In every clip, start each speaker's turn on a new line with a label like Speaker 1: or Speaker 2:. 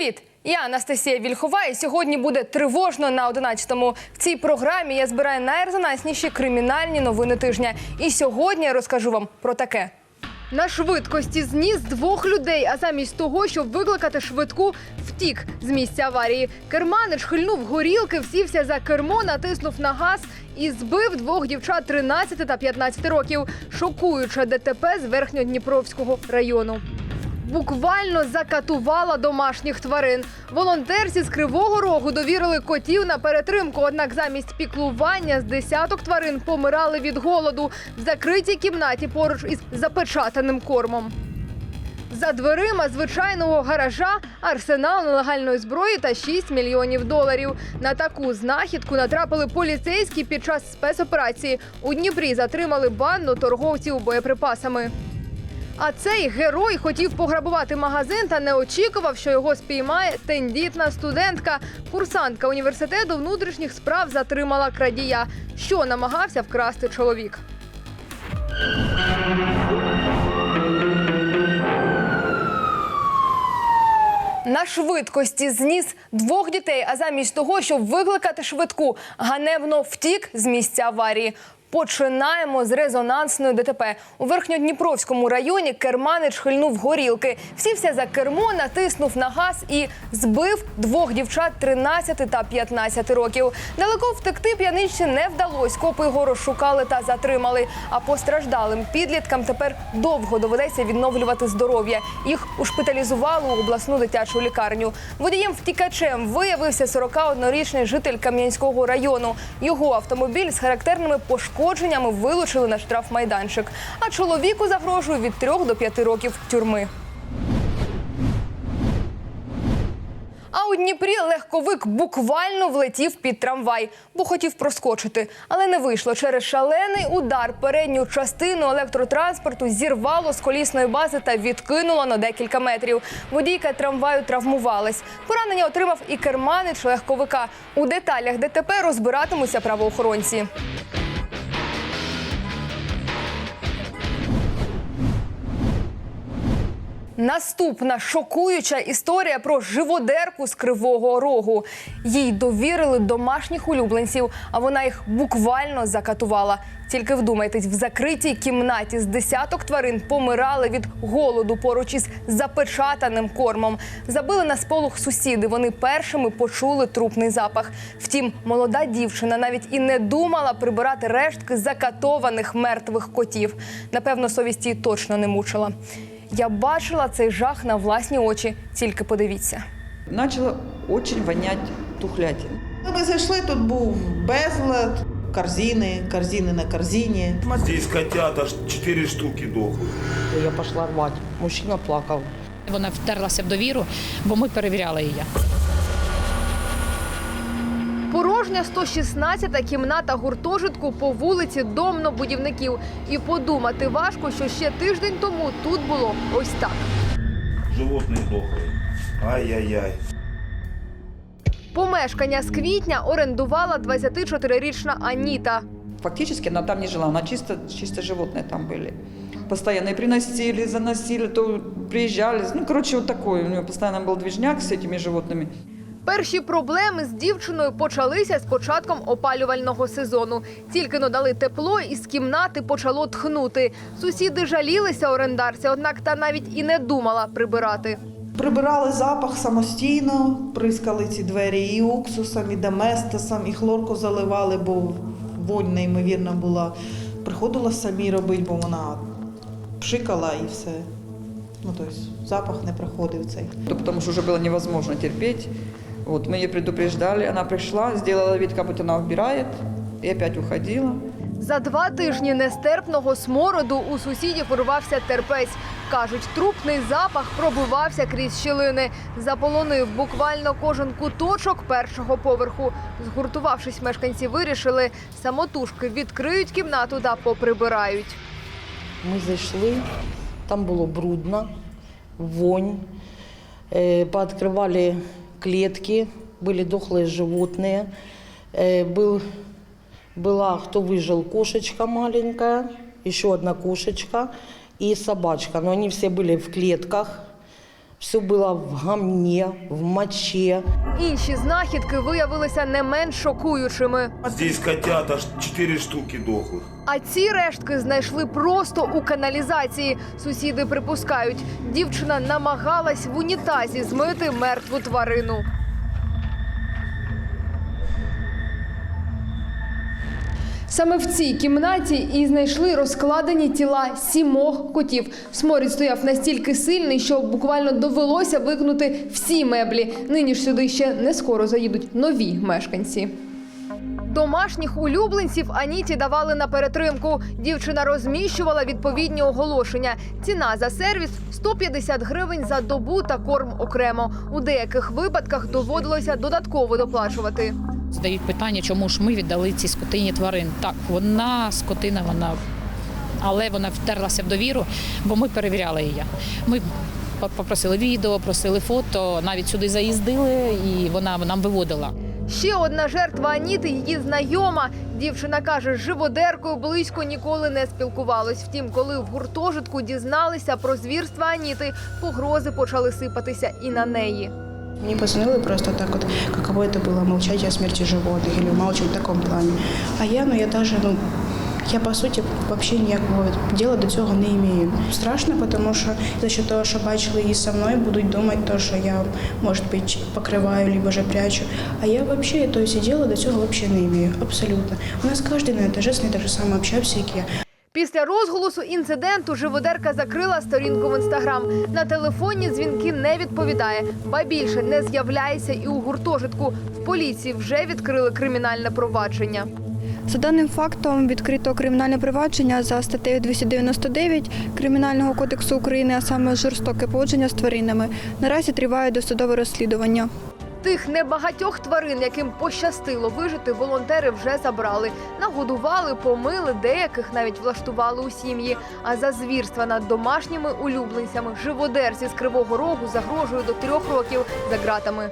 Speaker 1: Привіт! Я Анастасія Вільхова, і сьогодні буде тривожно на 11-му. В цій програмі я збираю найрезонансніші кримінальні новини тижня. І сьогодні я розкажу вам про таке. На швидкості зніс двох людей, а замість того, щоб викликати швидку, втік з місця аварії. Керманич хильнув горілки, всівся за кермо, натиснув на газ і збив двох дівчат 13 та 15 років. Шокуюче ДТП з Верхньодніпровського району. Буквально закатувала домашніх тварин. Волонтерці з Кривого Рогу довірили котів на перетримку. Однак замість піклування з десяток тварин помирали від голоду в закритій кімнаті поруч із запечатаним кормом. За дверима звичайного гаража арсенал нелегальної зброї та 6 мільйонів доларів. На таку знахідку натрапили поліцейські під час спецоперації. У Дніпрі затримали банду торговців боєприпасами. А цей герой хотів пограбувати магазин та не очікував, що його спіймає тендітна студентка. Курсантка університету внутрішніх справ затримала крадія, що намагався вкрасти чоловік. На швидкості зніс двох дітей, а замість того, щоб викликати швидку, ганебно втік з місця аварії. Починаємо з резонансної ДТП. У Верхньодніпровському районі керманич хильнув горілки. Сівся за кермо, натиснув на газ і збив двох дівчат 13 та 15 років. Далеко втекти п'яничці не вдалось. Копи його розшукали та затримали. А постраждалим підліткам тепер довго доведеться відновлювати здоров'я. Їх ушпиталізували у обласну дитячу лікарню. Водієм втікачем виявився 41-річний житель Кам'янського району. Його автомобіль з характерними пошкодженнями вилучили на штрафмайданчик. А чоловіку загрожує від 3 до 5 років тюрми. А у Дніпрі легковик буквально влетів під трамвай, бо хотів проскочити. Але не вийшло. Через шалений удар передню частину електротранспорту зірвало з колісної бази та відкинуло на декілька метрів. Водійка трамваю травмувалась. Поранення отримав і керманич легковика. У деталях ДТП розбиратимуться правоохоронці. Наступна шокуюча історія про живодерку з кривого рогу. Їй довірили домашніх улюбленців, а вона їх буквально закатувала. Тільки вдумайтесь, в закритій кімнаті з десяток тварин помирали від голоду поруч із запечатаним кормом. Забили на сполох сусіди. Вони першими почули трупний запах. Втім, молода дівчина навіть і не думала прибирати рештки закатованих мертвих котів. Напевно, совість її точно не мучила. Я бачила цей жах на власні очі. Тільки подивіться.
Speaker 2: Начало дуже вонять тухлятин.
Speaker 3: Ми зайшли, тут був безлад, корзини, корзини на корзині.
Speaker 4: Здесь котят аж 4 штуки дохли.
Speaker 5: Я пішла рвати. Мужчина плакав.
Speaker 6: Вона втерлася в довіру, бо ми перевіряли її.
Speaker 1: Порожня 116-та кімната гуртожитку по вулиці Домно-будівників. І подумати важко, що ще тиждень тому тут було ось так.
Speaker 4: Животные дохлые. Ай-яй-яй.
Speaker 1: Помешкання з квітня орендувала 24-річна Аніта.
Speaker 2: Фактически она там не жила, она чисто, чисто животные там были. Постоянно и приносили, заносили, то приезжали. Ну, короче, вот такой. У нее постоянно был движняк с этими животными.
Speaker 1: Перші проблеми з дівчиною почалися з початком опалювального сезону. Тільки надали тепло, і з кімнати почало тхнути. Сусіди жалілися орендарця, однак та навіть і не думала прибирати.
Speaker 3: Прибирали запах самостійно, прискали ці двері і уксусом, і доместосом, і хлорку заливали, бо вонь неймовірна була. Приходила самі робити, бо вона пшикала і все. Ну, тобто запах не проходив цей.
Speaker 2: То потому что уже было невозможно терпеть. Вот, мы ее предупреждали, она пришла, сделала вид, как будто она убирает, и опять уходила.
Speaker 1: За два тижні нестерпного смороду у сусідів урвався терпець. Кажуть, трупний запах пробивався крізь щілини. Заполонив буквально кожен куточок першого поверху. Згуртувавшись, мешканці вирішили, самотужки відкриють кімнату та поприбирають.
Speaker 5: Ми зайшли, там було брудно, вонь. Э, Пооткрывали клетки, были дохлые животные. Э, Был, была, кто выжил, кошечка маленькая, еще одна кошечка и собачка. Но они все были в клетках. Все було в гамні, в моче.
Speaker 1: Інші знахідки виявилися не менш шокуючими.
Speaker 4: Здесь котята аж 4 штуки дохлих.
Speaker 1: А ці рештки знайшли просто у каналізації. Сусіди припускають, дівчина намагалась в унітазі змити мертву тварину. Саме в цій кімнаті і знайшли розкладені тіла сімох котів. Сморід стояв настільки сильний, що буквально довелося викнути всі меблі. Нині ж сюди ще не скоро заїдуть нові мешканці. Домашніх улюбленців Аніті давали на перетримку. Дівчина розміщувала відповідні оголошення. Ціна за сервіс 150 гривень за добу та корм окремо. У деяких випадках доводилося додатково доплачувати.
Speaker 6: Задають питання, чому ж ми віддали цій скотині тварин. Так, вона скотина, вона, але вона втерлася в довіру, бо ми перевіряли її. Ми попросили відео, просили фото, навіть сюди заїздили, і вона нам виводила.
Speaker 1: Ще одна жертва Аніти, її знайома. Дівчина каже, з живодеркою близько ніколи не спілкувалась. Втім, коли в гуртожитку дізналися про звірства Аніти, погрози почали сипатися і на неї.
Speaker 7: Мне позвонили просто так вот, каково это было молчать о смерти животных или умалчивать в таком плане. А я, ну я даже, ну, я по суті вообще ніякого діла до цього не имею. Страшно, тому що за счет того, що бачили її со мною, будуть думати, то, що я, може бути, покриваю, либо же прячу. А я вообще, то есть діла до цього вообще не имею, абсолютно. У нас кожен на этаже с ней так же само общався, як я.
Speaker 1: Після розголосу інциденту живодерка закрила сторінку в інстаграм. На телефонні дзвінки не відповідає, ба більше не з'являється і у гуртожитку. В поліції вже відкрили кримінальне провадження.
Speaker 8: За даним фактом відкрито кримінальне провадження за статтею 299 Кримінального кодексу України, а саме жорстоке поводження з тваринами. Наразі триває досудове розслідування.
Speaker 1: Тих небагатьох тварин, яким пощастило вижити, волонтери вже забрали. Нагодували, помили, деяких навіть влаштували у сім'ї. А за звірства над домашніми улюбленцями живодерці з Кривого Рогу загрожує до трьох років за ґратами.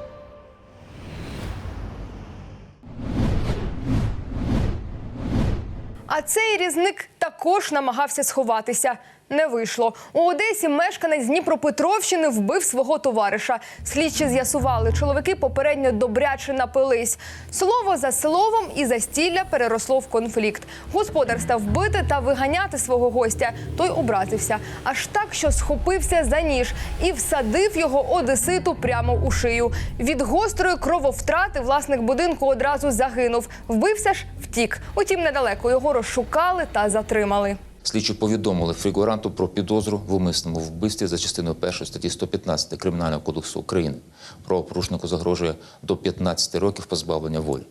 Speaker 1: А цей різник також намагався сховатися. Не вийшло. У Одесі мешканець Дніпропетровщини вбив свого товариша. Слідчі з'ясували, чоловіки попередньо добряче напились. Слово за словом і застілля переросло в конфлікт. Господар став бити та виганяти свого гостя. Той образився. Аж так, що схопився за ніж і всадив його одеситу прямо у шию. Від гострої крововтрати власник будинку одразу загинув. Вбився ж втік. Утім, недалеко його розшукали та затримали.
Speaker 9: Слідчі повідомили фігуранту про підозру в умисному вбивстві за частиною 1 статті 115 Кримінального кодексу України. Правопорушнику загрожує до 15 років позбавлення волі.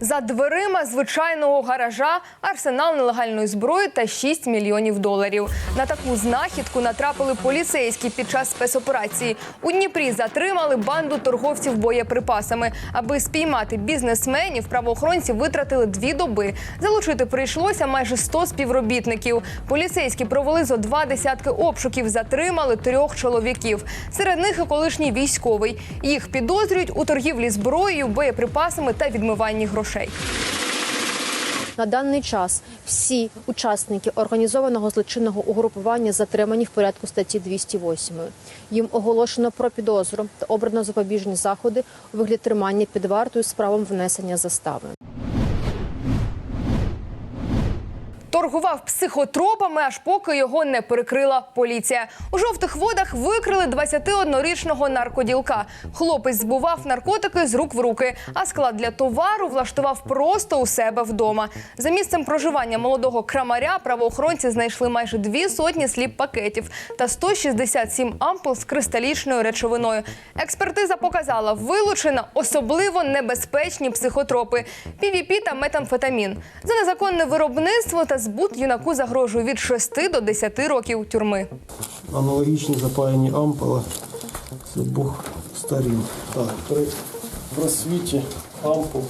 Speaker 1: За дверима звичайного гаража арсенал нелегальної зброї та 6 мільйонів доларів. На таку знахідку натрапили поліцейські під час спецоперації. У Дніпрі затримали банду торговців боєприпасами. Аби спіймати бізнесменів, правоохоронці витратили дві доби. Залучити прийшлося майже 100 співробітників. Поліцейські провели зо два десятки обшуків, затримали трьох чоловіків. Серед них і колишній військовий. Їх підозрюють у торгівлі зброєю, боєприпасами та відмиванні грошей.
Speaker 10: На даний час всі учасники організованого злочинного угрупування затримані в порядку статті 208. Їм оголошено про підозру та обрано запобіжні заходи у вигляді тримання під вартою з правом внесення застави.
Speaker 1: Торгував психотропами, аж поки його не перекрила поліція. У жовтих водах викрили 21-річного наркоділка. Хлопець збував наркотики з рук в руки, а склад для товару влаштував просто у себе вдома. За місцем проживання молодого крамаря правоохоронці знайшли майже дві сотні сліп пакетів та 167 ампул з кристалічною речовиною. Експертиза показала, вилучено особливо небезпечні психотропи – PVP та метамфетамін. За незаконне виробництво та збут юнаку загрожує від 6 до 10 років тюрми.
Speaker 11: Аналогічні запаяні ампули з обох сторін. Так, при просвіті ампул,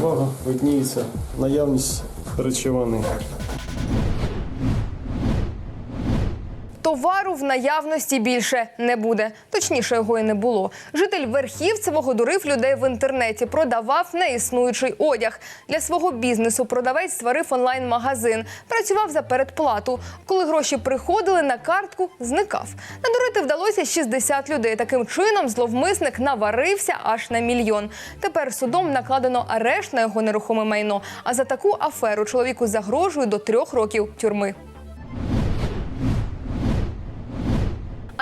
Speaker 11: увага видніється наявність речовини.
Speaker 1: Товару в наявності більше не буде. Точніше, його і не було. Житель Верхівцевого дурив людей в інтернеті, продавав неіснуючий одяг. Для свого бізнесу продавець створив онлайн-магазин, працював за передплату. Коли гроші приходили на картку, зникав. Надурити вдалося 60 людей. Таким чином зловмисник наварився аж на мільйон. Тепер судом накладено арешт на його нерухоме майно. А за таку аферу чоловіку загрожує до трьох років тюрми.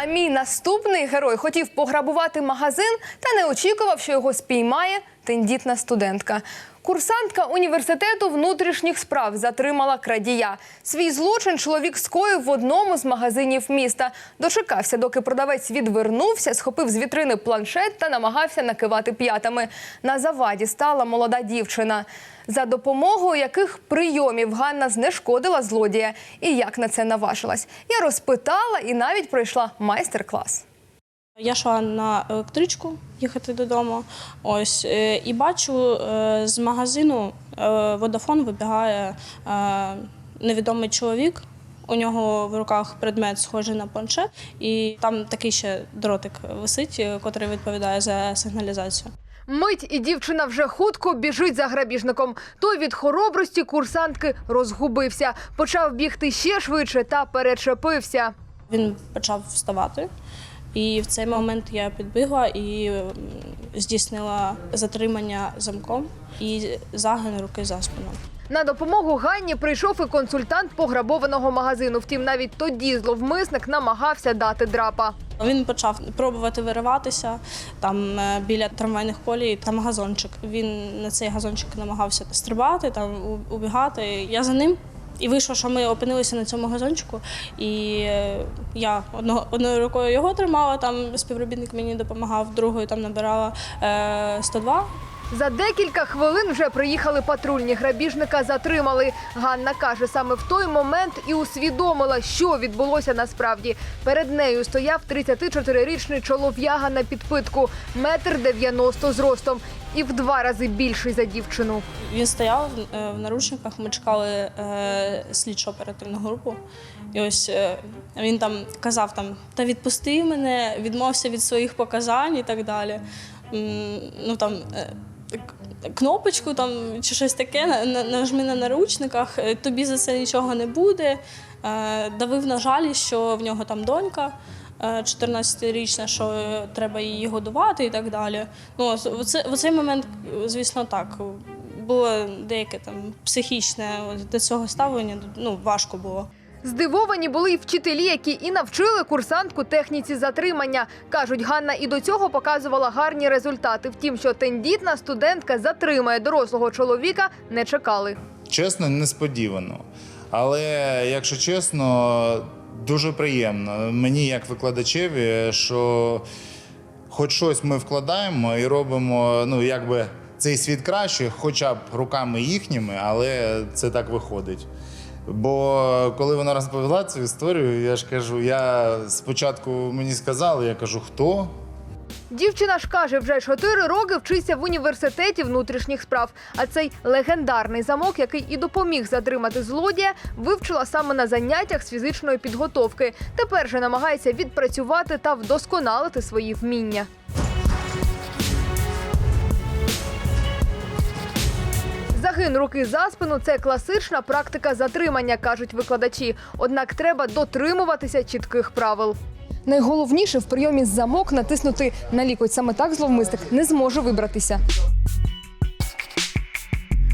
Speaker 1: А мій наступний герой хотів пограбувати магазин та не очікував, що його спіймає тендітна студентка. Курсантка університету внутрішніх справ затримала крадія. Свій злочин чоловік скоїв в одному з магазинів міста. Дочекався, доки продавець відвернувся, схопив з вітрини планшет та намагався накивати п'ятами. На заваді стала молода дівчина. За допомогою яких прийомів Ганна знешкодила злодія і як на це наважилась. Я розпитала і навіть пройшла майстер-клас.
Speaker 12: Я йшла на електричку їхати додому. Ось е, і бачу е, з магазину Водафон вибігає е, невідомий чоловік. У нього в руках предмет схожий на планшет, і там такий ще дротик висить, котрий відповідає за сигналізацію.
Speaker 1: Мить і дівчина вже хутко біжить за грабіжником. Той від хоробрості курсантки розгубився, почав бігти ще швидше та перечепився.
Speaker 12: Він почав вставати, і в цей момент я підбігла і здійснила затримання замком і загин руки за спину.
Speaker 1: На допомогу Ганні прийшов і консультант пограбованого магазину. Втім, навіть тоді зловмисник намагався дати драпа.
Speaker 12: Він почав пробувати вириватися там е, біля трамвайних колій, там газончик. Він на цей газончик намагався стрибати, там убігати. Я за ним. І вийшло, що ми опинилися на цьому газончику, і е, я одного, одною рукою його тримала, там співробітник мені допомагав, другою там набирала е, 102.
Speaker 1: За декілька хвилин вже приїхали патрульні. Грабіжника затримали. Ганна каже, саме в той момент і усвідомила, що відбулося насправді. Перед нею стояв 34-річний чолов'яга на підпитку, метр дев'яносто зростом і в два рази більший за дівчину.
Speaker 12: Він стояв е, в наручниках, ми чекали е, слідчо оперативну групу. І ось е, він там казав там, та відпусти мене, відмовся від своїх показань і так далі. Ну там кнопочку там чи щось таке, на- на- нажми на наручниках, тобі за це нічого не буде. Давив на жалі, що в нього там донька. Е, 14-річна, що е, треба її годувати і так далі. Ну, в це- в цей момент, звісно, так. Було деяке там психічне до цього ставлення, ну, важко було.
Speaker 1: Здивовані були й вчителі, які і навчили курсантку техніці затримання. Кажуть, Ганна і до цього показувала гарні результати. Втім, що тендітна студентка затримає дорослого чоловіка, не чекали.
Speaker 13: Чесно, несподівано. Але, якщо чесно, дуже приємно. Мені, як викладачеві, що хоч щось ми вкладаємо і робимо, ну, якби цей світ краще, хоча б руками їхніми, але це так виходить. Бо коли вона розповіла цю історію, я ж кажу, я спочатку мені сказали, я кажу, хто?
Speaker 1: Дівчина ж каже, вже чотири роки вчиться в університеті внутрішніх справ. А цей легендарний замок, який і допоміг затримати злодія, вивчила саме на заняттях з фізичної підготовки. Тепер же намагається відпрацювати та вдосконалити свої вміння. Загин руки за спину це класична практика затримання, кажуть викладачі. Однак треба дотримуватися чітких правил. Найголовніше в прийомі замок натиснути на лікоть. Саме так зловмисник не зможе вибратися.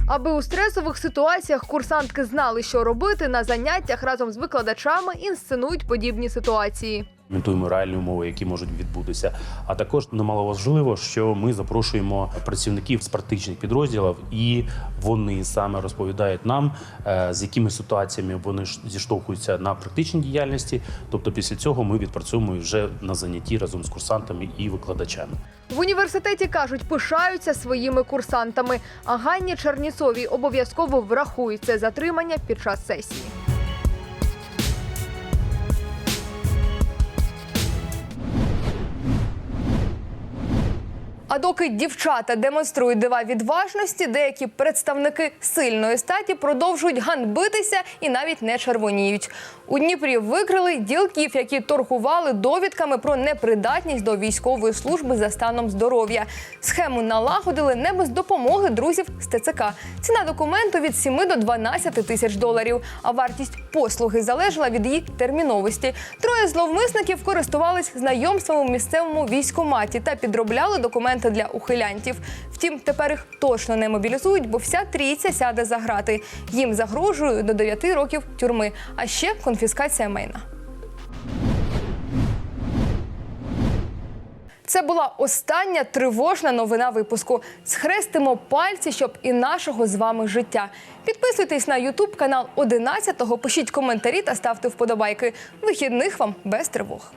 Speaker 1: Аби у стресових ситуаціях курсантки знали, що робити, на заняттях разом з викладачами інсценують подібні ситуації.
Speaker 14: Імітуємо реальні умови, які можуть відбутися. А також немало важливо, що ми запрошуємо працівників з практичних підрозділів, і вони саме розповідають нам, е, з якими ситуаціями вони зіштовхуються на практичній діяльності. Тобто, після цього ми відпрацьовуємо вже на занятті разом з курсантами і викладачами.
Speaker 1: В університеті кажуть, пишаються своїми курсантами. А Ганні Черніцовій обов'язково врахують це затримання під час сесії. А доки дівчата демонструють дива відважності, деякі представники сильної статі продовжують ганьбитися і навіть не червоніють. У Дніпрі викрили ділків, які торгували довідками про непридатність до військової служби за станом здоров'я. Схему налагодили не без допомоги друзів з ТЦК. Ціна документу від 7 до 12 тисяч доларів. А вартість послуги залежала від її терміновості. Троє зловмисників користувались знайомством у місцевому військоматі та підробляли документи для ухилянтів. Втім, тепер їх точно не мобілізують, бо вся трійця сяде за грати. Їм загрожує до 9 років тюрми, а ще конфіскація майна. Це була остання тривожна новина випуску. Схрестимо пальці, щоб і нашого з вами життя. Підписуйтесь на Ютуб канал 11-го, пишіть коментарі та ставте вподобайки. Вихідних вам без тривог.